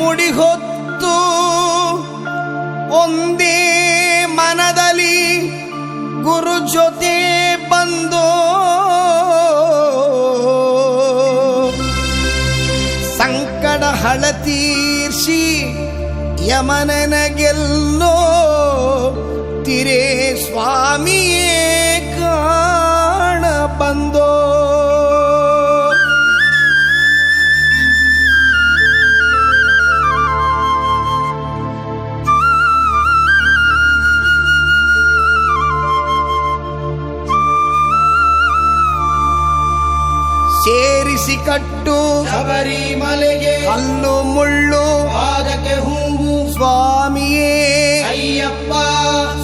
ಇರುಮುಡಿ ಹೊತ್ತು ಒಂದೇ ಮನದಲ್ಲಿ ಗುರು ಜೊತೆ ಬಂದು ಸಂಕಟ ಯಮನನ ಯಮನನಗೆಲ್ಲೋ ತಿರೇ ಸ್ವಾಮಿಯೇ ಕಾಣ ಬಂದೋ ಸೇರಿಸಿ ಕಟ್ಟು ಶಬರಿಮಲೆಗೆ ಕಲ್ಲು ಮುಳ್ಳು ಪಾದಕ್ಕೆ ಹೂವು ಸ್ವಾಮಿಯೇ ಅಯ್ಯಪ್ಪ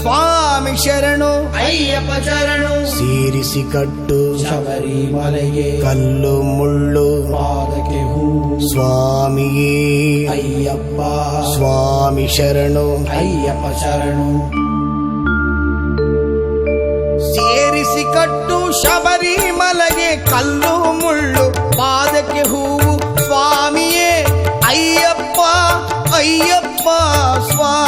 ಸ್ವಾಮಿ ಶರಣು ಅಯ್ಯಪ್ಪ ಶರಣು ಸೇರಿಸಿ ಕಟ್ಟು ಶಬರಿಮಲೆಗೆ ಕಲ್ಲು ಮುಳ್ಳು ಪಾದಕ್ಕೆ ಹೂವು ಸ್ವಾಮಿಯೇ ಅಯ್ಯಪ್ಪ ಸ್ವಾಮಿ ಶರಣು ಅಯ್ಯಪ್ಪ ಶರಣು ಸೇರಿಸಿ ಕಟ್ಟು ಶಬರಿಮಲೆಗೆ ಕಲ್ಲು ಮುಳ್ಳು ಪಾದಕ್ಕೆ ಹೂವು ಸ್ವಾಮಿಯೇ ಅಯ್ಯಪ್ಪ ಅಯ್ಯಪ್ಪ ಸ್ವಾಮಿಯೇ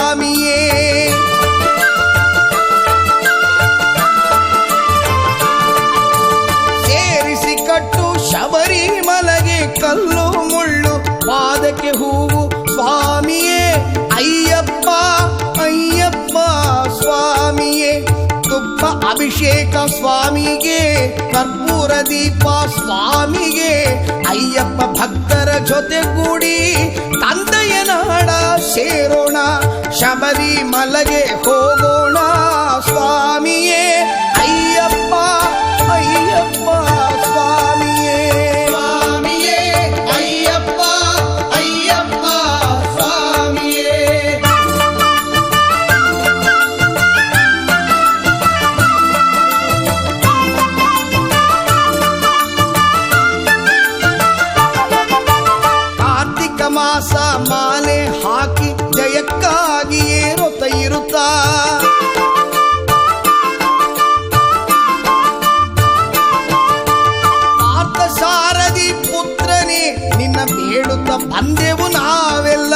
ಸ್ವಾಮಿಗೆ ಕರ್ಪೂರ ದೀಪ ಸ್ವಾಮಿಗೆ ಅಯ್ಯಪ್ಪ ಭಕ್ತರ ಜೊತೆಗೂಡಿ ತಂದೆಯ ನಾಡ ಸೇರೋಣ ಶಬರಿಮಲೆಗೆ ಹೋಗೋಣ ಸ್ವಾಮಿಯೇ. ನಿನ್ನ ಬೇಡುತ್ತ ಬಂದೆವು ನಾವೆಲ್ಲ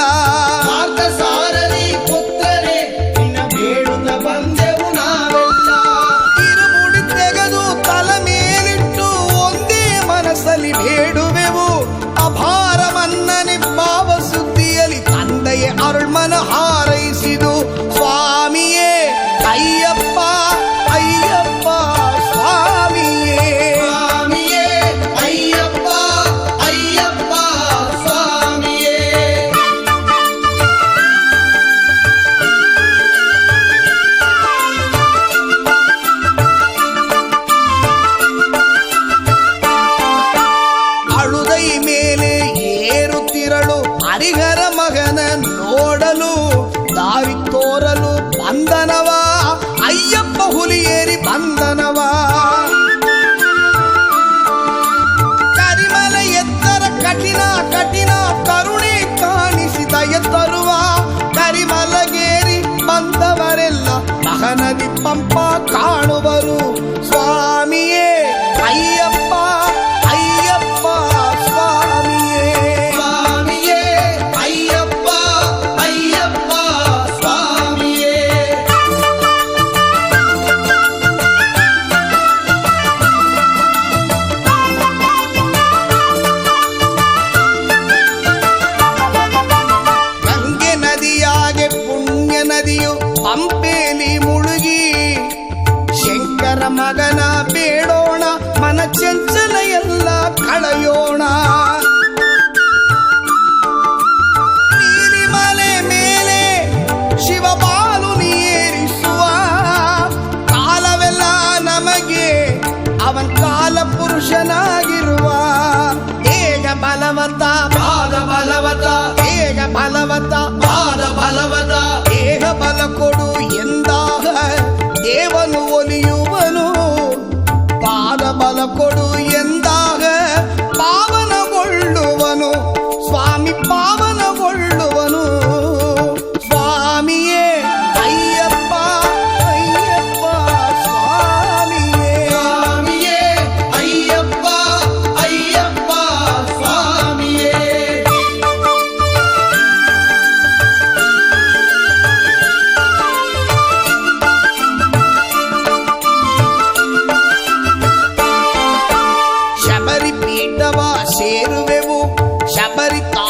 ತೋರಲು ಅಯ್ಯಪ್ಪ ಅಯ್ಯಪ್ಪ ಹುಲಿಯೇರಿ ಬಂದನವ ಕರಿಮಲ ಎತ್ತರ ಕಠಿಣ ಕಠಿಣ ಕರುಣೆ ಕಾಣಿಸಿದ ಎತ್ತರುವ ಕರಿಮಲಗೇರಿ ಬಂದವರೆಲ್ಲ ಮಹನದಿ ಪಂಪ ಕಾಣುವರು. ಸ್ವಾಮಿಯೇ ಮಗನ ಬೇಡೋಣ ಮನ ಶಬರಿ ಕಾ